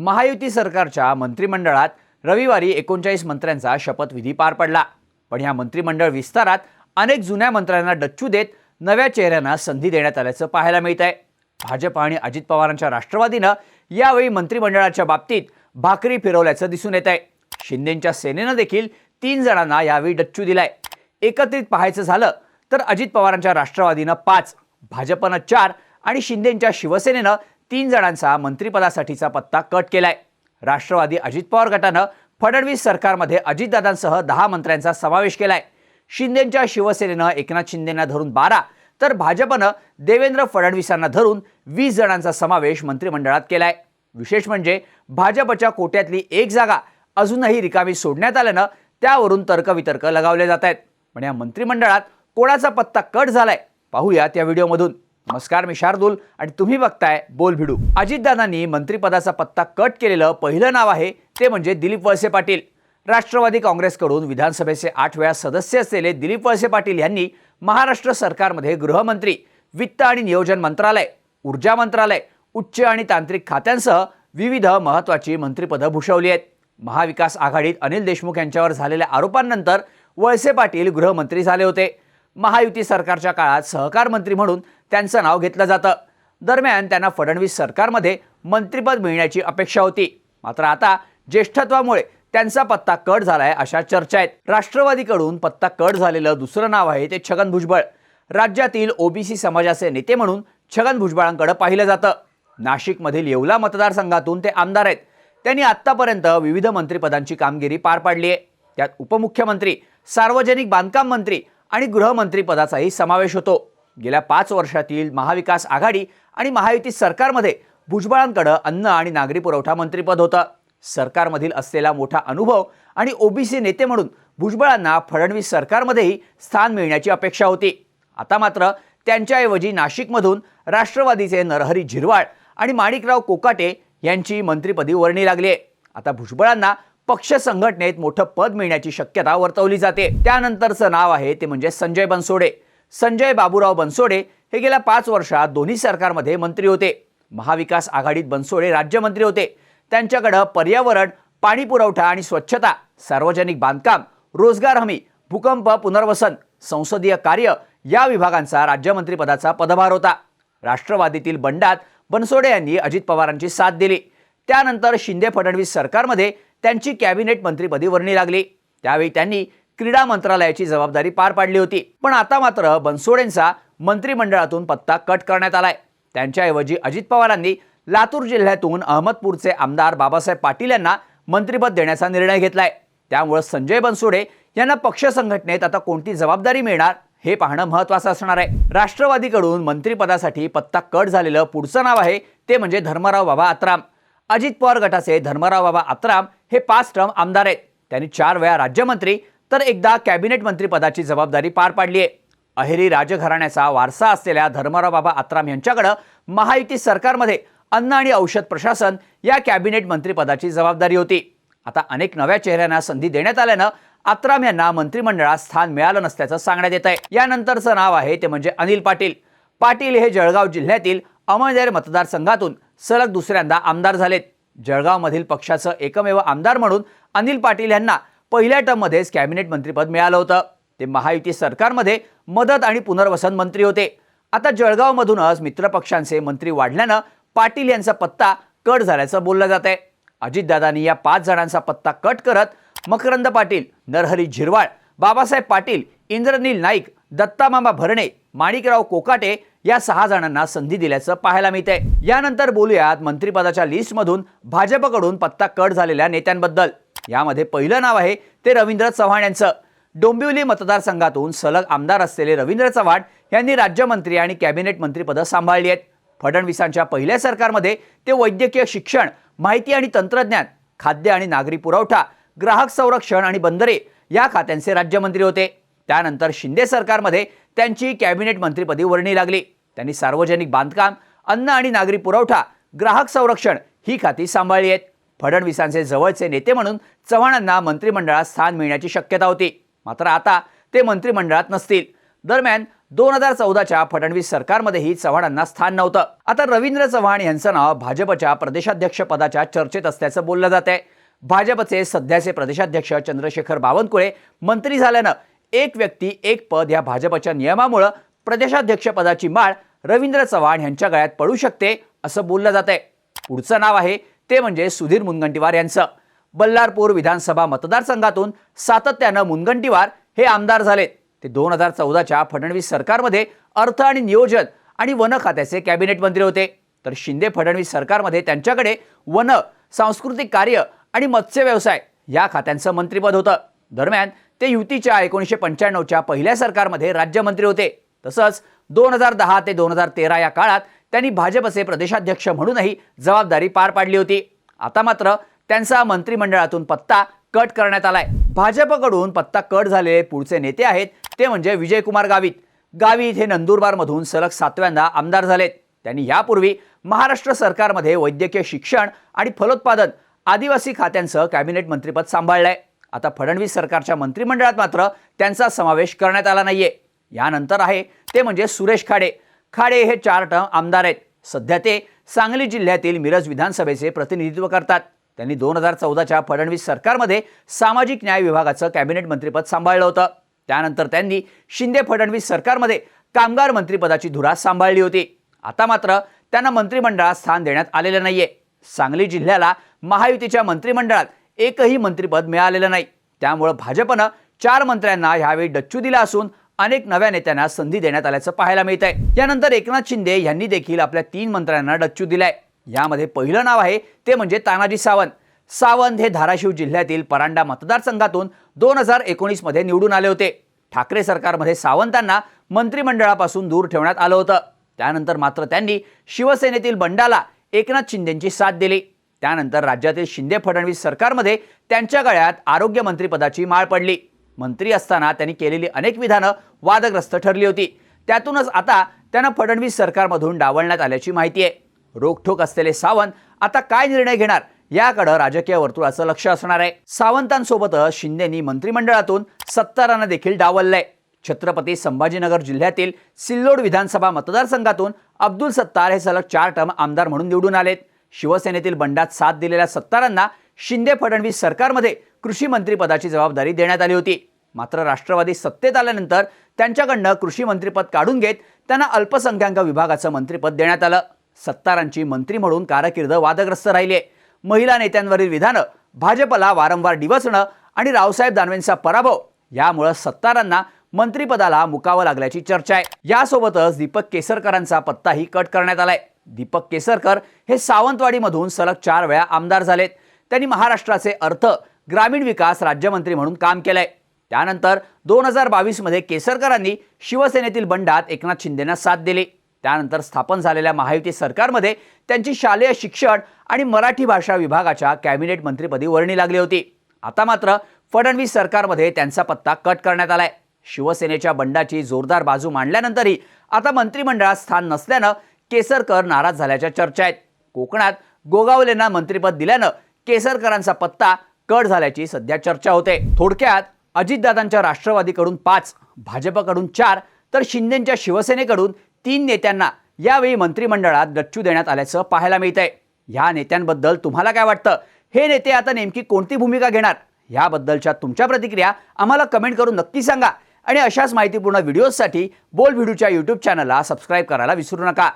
महायुती सरकारच्या मंत्रिमंडळात रविवारी एकोणचाळीस मंत्र्यांचा शपथविधी पार पडला. पण या मंत्रिमंडळ विस्तारात अनेक जुन्या मंत्र्यांना डच्चू देत नव्या चेहऱ्यांना संधी देण्यात आल्याचं पाहायला मिळत आहे भाजप आणि अजित पवारांच्या राष्ट्रवादीनं यावेळी मंत्रिमंडळाच्या बाबतीत भाकरी फिरवल्याचं दिसून येत आहे शिंदेंच्या सेनेनं देखील तीन जणांना यावेळी डच्चू दिलाय. एकत्रित पाहायचं झालं तर अजित पवारांच्या राष्ट्रवादीनं पाच भाजपनं चार आणि शिंदेंच्या शिवसेनेनं तीन जणांचा मंत्रिपदासाठीचा पत्ता कट केलाय. राष्ट्रवादी अजित पवार गटानं फडणवीस सरकारमध्ये अजितदादांसह दहा मंत्र्यांचा समावेश केलाय. शिंदेंच्या शिवसेनेनं एकनाथ शिंदेंना धरून बारा तर भाजपनं देवेंद्र फडणवीसांना धरून वीस जणांचा समावेश मंत्रिमंडळात केलाय. विशेष म्हणजे भाजपच्या कोट्यातली एक जागा अजूनही रिकामी सोडण्यात आल्यानं त्यावरून तर्कवितर्क लगावले जात आहेत. पण या मंत्रिमंडळात कोणाचा पत्ता कट झालाय पाहूयात या व्हिडिओमधून. नमस्कार मी शार्दूल आणि तुम्ही बघताय बोल भिडू. अजितदादांनी मंत्रिपदाचा पत्ता कट केलेलं पहिलं नाव आहे ते म्हणजे दिलीप वळसे पाटील. राष्ट्रवादी काँग्रेसकडून विधानसभेचे आठ वेळा सदस्य असलेले दिलीप वळसे पाटील यांनी महाराष्ट्र सरकारमध्ये गृहमंत्री वित्त आणि नियोजन मंत्रालय ऊर्जा मंत्रालय उच्च आणि तांत्रिक खात्यांसह विविध महत्त्वाची मंत्रिपदं भूषवली आहेत. महाविकास आघाडीत अनिल देशमुख यांच्यावर झालेल्या आरोपांनंतर वळसे पाटील गृहमंत्री झाले होते. महायुती सरकारच्या काळात सहकार मंत्री म्हणून त्यांचं नाव घेतलं जातं. दरम्यान त्यांना फडणवीस सरकारमध्ये मंत्रिपद मिळण्याची अपेक्षा होती. मात्र आता ज्येष्ठत्वामुळे त्यांचा पत्ता कट झालाय अशा चर्चा आहेत. राष्ट्रवादीकडून पत्ता कट झालेलं दुसरं नाव आहे ते छगन भुजबळ. राज्यातील ओबीसी समाजाचे नेते म्हणून छगन भुजबळांकडे पाहिलं जातं. नाशिकमधील येवला मतदारसंघातून ते आमदार आहेत. त्यांनी आत्तापर्यंत विविध मंत्रिपदांची कामगिरी पार पाडली आहे. त्यात उपमुख्यमंत्री सार्वजनिक बांधकाम मंत्री आणि गृहमंत्रीपदाचाही समावेश होतो. गेल्या पाच वर्षातील महाविकास आघाडी आणि महायुती सरकारमध्ये भुजबळांकडं अन्न आणि नागरी पुरवठा मंत्रीपद होतं. सरकारमधील असलेला मोठा अनुभव आणि ओबीसी नेते म्हणून भुजबळांना फडणवीस सरकारमध्येही स्थान मिळण्याची अपेक्षा होती. आता मात्र त्यांच्याऐवजी नाशिकमधून राष्ट्रवादीचे नरहरी झिरवाळ आणि माणिकराव कोकाटे यांची मंत्रिपदी वर्णी लागली आहे आता भुजबळांना पक्ष संघटनेत मोठं पद मिळण्याची शक्यता वर्तवली जाते. त्यानंतरचं नाव आहे ते म्हणजे संजय बनसोडे. संजय बाबूराव बनसोडे हे गेल्या पाच वर्षात दोन्ही सरकारमध्ये मंत्री होते. महाविकास आघाडीत बनसोडे राज्यमंत्री होते. त्यांच्याकडं पर्यावरण पाणी पुरवठा आणि स्वच्छता सार्वजनिक बांधकाम रोजगार हमी भूकंप पुनर्वसन संसदीय कार्य या विभागांचा राज्यमंत्रीपदाचा पदभार होता. राष्ट्रवादीतील बंडात बनसोडे यांनी अजित पवारांची साथ दिली. त्यानंतर शिंदे फडणवीस सरकारमध्ये त्यांची कॅबिनेट मंत्रीपदी वर्णी लागली. त्यावेळी त्यांनी क्रीडा मंत्रालयाची जबाबदारी पार पाडली होती. पण आता मात्र बनसोडेंचा मंत्रिमंडळातून पत्ता कट करण्यात आलाय. त्यांच्याऐवजी अजित पवारांनी लातूर जिल्ह्यातून अहमदपूरचे आमदार बाबासाहेब पाटील यांना मंत्रिपद देण्याचा निर्णय घेतलाय. त्यामुळे संजय बनसोडे यांना पक्ष संघटनेत आता कोणती जबाबदारी मिळणार हे पाहणं महत्वाचं असणार आहे. राष्ट्रवादीकडून मंत्रिपदासाठी पत्ता कट झालेलं पुढचं नाव आहे ते म्हणजे धर्मराव बाबा आत्राम. अजित पवार गटाचे धर्मराव बाबा आत्राम हे पाच टर्म आमदार आहेत. त्यांनी चार वेळा राज्यमंत्री तर एकदा कॅबिनेट मंत्रीपदाची जबाबदारी पार पाडली आहे अहेरी राजघराण्याचा वारसा असलेल्या धर्मराव बाबा आत्राम यांच्याकडं महायुती सरकारमध्ये अन्न आणि औषध प्रशासन या कॅबिनेट मंत्रीपदाची जबाबदारी होती. आता अनेक नव्या चेहऱ्यांना संधी देण्यात आल्यानं आत्राम यांना मंत्रिमंडळात स्थान मिळालं नसल्याचं सांगण्यात येत आहे यानंतरचं नाव आहे ते म्हणजे अनिल पाटील. पाटील हे जळगाव जिल्ह्यातील अमळनेर मतदारसंघातून सलग दुसऱ्यांदा आमदार झालेत. जळगावमधील पक्षाचं एकमेव आमदार म्हणून अनिल पाटील यांना पहिल्या टर्ममध्येच कॅबिनेट मंत्रीपद मिळालं होतं. ते महायुती सरकारमध्ये मदत आणि पुनर्वसन मंत्री होते. आता जळगावमधूनच मित्रपक्षांचे मंत्री वाढल्यानं पाटील यांचा पत्ता कट झाल्याचं बोललं जात आहे अजितदादांनी या पाच जणांचा पत्ता कट करत मकरंद पाटील नरहरी झिरवाळ बाबासाहेब पाटील इंद्रनील नाईक दत्तामामा भरणे माणिकराव कोकाटे या सहा जणांना संधी दिल्याचं पाहायला मिळते यानंतर बोलूयात मंत्रिपदाच्या लिस्टमधून भाजपकडून पत्ता कट झालेल्या नेत्यांबद्दल. यामध्ये पहिलं नाव आहे ते रवींद्र चव्हाण यांचं. डोंबिवली मतदारसंघातून सलग आमदार असलेले रवींद्र चव्हाण यांनी राज्यमंत्री आणि कॅबिनेट मंत्रीपदं सांभाळली आहेत. फडणवीसांच्या पहिल्या सरकारमध्ये ते वैद्यकीय शिक्षण माहिती आणि तंत्रज्ञान खाद्य आणि नागरी पुरवठा ग्राहक संरक्षण आणि बंदरे या खात्यांचे राज्यमंत्री होते. त्यानंतर शिंदे सरकारमध्ये त्यांची कॅबिनेट मंत्रीपदी वर्णी लागली. त्यांनी सार्वजनिक बांधकाम अन्न आणि नागरी पुरवठा ग्राहक संरक्षण ही खाती सांभाळली आहेत. फडणवीसांचे जवळचे नेते म्हणून चव्हाणांना मंत्रिमंडळात स्थान मिळण्याची शक्यता होती. मात्र आता ते मंत्रिमंडळात नसतील. दरम्यान दोन हजार चौदाच्या फडणवीस सरकारमध्येही चव्हाणांना स्थान नव्हतं. आता रवींद्र चव्हाण यांचं नाव भाजपच्या प्रदेशाध्यक्ष पदाच्या चर्चेत असल्याचं बोललं जात आहे भाजपचे सध्याचे प्रदेशाध्यक्ष चंद्रशेखर बावनकुळे मंत्री झाल्यानं एक व्यक्ती एक पद या भाजपच्या नियमामुळं प्रदेशाध्यक्षपदाची माळ रवींद्र चव्हाण यांच्या गळ्यात पडू शकते असं बोललं जात आहे पुढचं नाव आहे ते म्हणजे सुधीर मुनगंटीवार यांचं. बल्लारपूर विधानसभा मतदारसंघातून सातत्यानं मुनगंटीवार हे आमदार झालेत. ते दोन हजार चौदाच्या फडणवीस सरकारमध्ये अर्थ आणि नियोजन आणि वन खात्याचे कॅबिनेट मंत्री होते. तर शिंदे फडणवीस सरकारमध्ये त्यांच्याकडे वन सांस्कृतिक कार्य आणि मत्स्य व्यवसाय या खात्यांचं मंत्रिपद होतं. दरम्यान ते युतीच्या एकोणीसशे पंच्याण्णवच्या पहिल्या सरकारमध्ये राज्यमंत्री होते. तसंच दोन हजार दहा ते दोन हजार तेरा या काळात त्यांनी भाजपचे प्रदेशाध्यक्ष म्हणूनही जबाबदारी पार पाडली होती. आता मात्र त्यांचा मंत्रिमंडळातून पत्ता कट करण्यात आलाय. भाजपकडून पत्ता कट झालेले पुढचे नेते आहेत ते म्हणजे विजयकुमार गावित. गावित हे नंदुरबारमधून सलग सातव्यांदा आमदार झालेत. त्यांनी यापूर्वी महाराष्ट्र सरकारमध्ये वैद्यकीय शिक्षण आणि फलोत्पादन आदिवासी खात्यांचं कॅबिनेट मंत्रीपद सांभाळलंय. आता फडणवीस सरकारच्या मंत्रिमंडळात मात्र त्यांचा समावेश करण्यात आला नाहीये. यानंतर आहे ते म्हणजे सुरेश खाडे. खाडे हे चार टर्म आमदार आहेत. सध्या ते सांगली जिल्ह्यातील मिरज विधानसभेचे प्रतिनिधित्व करतात. त्यांनी दोन हजार चौदाच्या फडणवीस सरकारमध्ये सामाजिक न्याय विभागाचं कॅबिनेट मंत्रिपद सांभाळलं होतं. त्यानंतर त्यांनी शिंदे फडणवीस सरकारमध्ये कामगार मंत्रिपदाची धुरा सांभाळली होती. आता मात्र त्यांना मंत्रिमंडळात स्थान देण्यात आलेलं नाहीये. सांगली जिल्ह्याला महायुतीच्या मंत्रिमंडळात एकही मंत्रिपद मिळालेलं नाही. त्यामुळं भाजपनं चार मंत्र्यांना ह्यावेळी डच्चू दिला असून अनेक नव्या नेत्यांना संधी देण्यात आल्याचं पाहायला मिळत आहे यानंतर एकनाथ शिंदे यांनी देखील आपल्या तीन मंत्र्यांना डच्चू दिलाय. यामध्ये पहिलं नाव आहे ते म्हणजे तानाजी सावंत. सावंत हे धाराशिव जिल्ह्यातील परांडा मतदारसंघातून दोन हजार एकोणीसमध्ये निवडून आले होते. ठाकरे सरकारमध्ये सावंतांना मंत्रिमंडळापासून दूर ठेवण्यात आलं होतं. त्यानंतर मात्र त्यांनी शिवसेनेतील बंडाला एकनाथ शिंदेंची साथ दिली. त्यानंतर राज्यातील शिंदे फडणवीस सरकारमध्ये त्यांच्या गळ्यात आरोग्यमंत्रीपदाची माळ पडली. मंत्री असताना त्यांनी केलेली अनेक विधानं वादग्रस्त ठरली होती. त्यातूनच आता त्यांना फडणवीस सरकारमधून डावलण्यात आल्याची माहिती आहे. रोखठोक असलेले सावंत आता काय निर्णय घेणार याकडं राजकीय वर्तुळाचं लक्ष असणार आहे. सावंतांसोबतच शिंदेनी मंत्रिमंडळातून सत्तारांना देखील डावललंय. छत्रपती संभाजीनगर जिल्ह्यातील सिल्लोड विधानसभा मतदारसंघातून अब्दुल सत्तार हे सलग चार टर्म आमदार म्हणून निवडून आलेत. शिवसेनेतील बंडात साथ दिलेल्या सत्तारांना शिंदे फडणवीस सरकारमध्ये कृषी मंत्रीपदाची जबाबदारी देण्यात आली होती. मात्र राष्ट्रवादी सत्तेत आल्यानंतर त्यांच्याकडनं कृषी मंत्रीपद काढून घेत त्यांना अल्पसंख्याक विभागाचं मंत्रीपद देण्यात आलं. सत्तारांची मंत्री म्हणून कारकीर्द वादग्रस्त राहिली. आहे महिला नेत्यांवरील विधानं भाजपला वारंवार डिवसणं आणि रावसाहेब दानवेंचा पराभव यामुळं सत्तारांना मंत्रिपदाला मुकावं लागल्याची चर्चा आहे. यासोबतच दीपक केसरकरांचा पत्ताही कट करण्यात आलाय. दीपक केसरकर हे सावंतवाडीमधून सलग चार वेळा आमदार झालेत. त्यांनी महाराष्ट्राचे अर्थ ग्रामीण विकास राज्यमंत्री म्हणून काम केलंय. त्यानंतर दोन हजार बावीसमध्ये केसरकरांनी शिवसेनेतील बंडात एकनाथ शिंदेना साथ दिली. त्यानंतर स्थापन झालेल्या महायुती सरकारमध्ये त्यांची शालेय शिक्षण आणि मराठी भाषा विभागाच्या कॅबिनेट मंत्रीपदी वर्णी लागली होती. आता मात्र फडणवीस सरकारमध्ये त्यांचा पत्ता कट करण्यात आलाय. शिवसेनेच्या बंडाची जोरदार बाजू मांडल्यानंतरही आता मंत्रिमंडळात स्थान नसल्यानं केसरकर नाराज झाल्याच्या चर्चा आहेत. कोकणात गोगावलेंना मंत्रिपद दिल्यानं केसरकरांचा पत्ता कट झाल्याची सध्या चर्चा होते. थोडक्यात अजितदादांच्या राष्ट्रवादीकडून पाच भाजपकडून चार तर शिंदेच्या शिवसेनेकडून तीन नेत्यांना यावेळी मंत्रिमंडळात गच्चू देण्यात आल्याचं पाहायला मिळतंय. ह्या नेत्यांबद्दल तुम्हाला काय वाटतं? हे नेते आता नेमकी कोणती भूमिका घेणार? याबद्दलच्या तुमच्या प्रतिक्रिया आम्हाला कमेंट करून नक्की सांगा. आणि अशाच माहितीपूर्ण व्हिडिओजसाठी बोल व्हिडिओच्या यूट्यूब चॅनलला सबस्क्राईब करायला विसरू नका.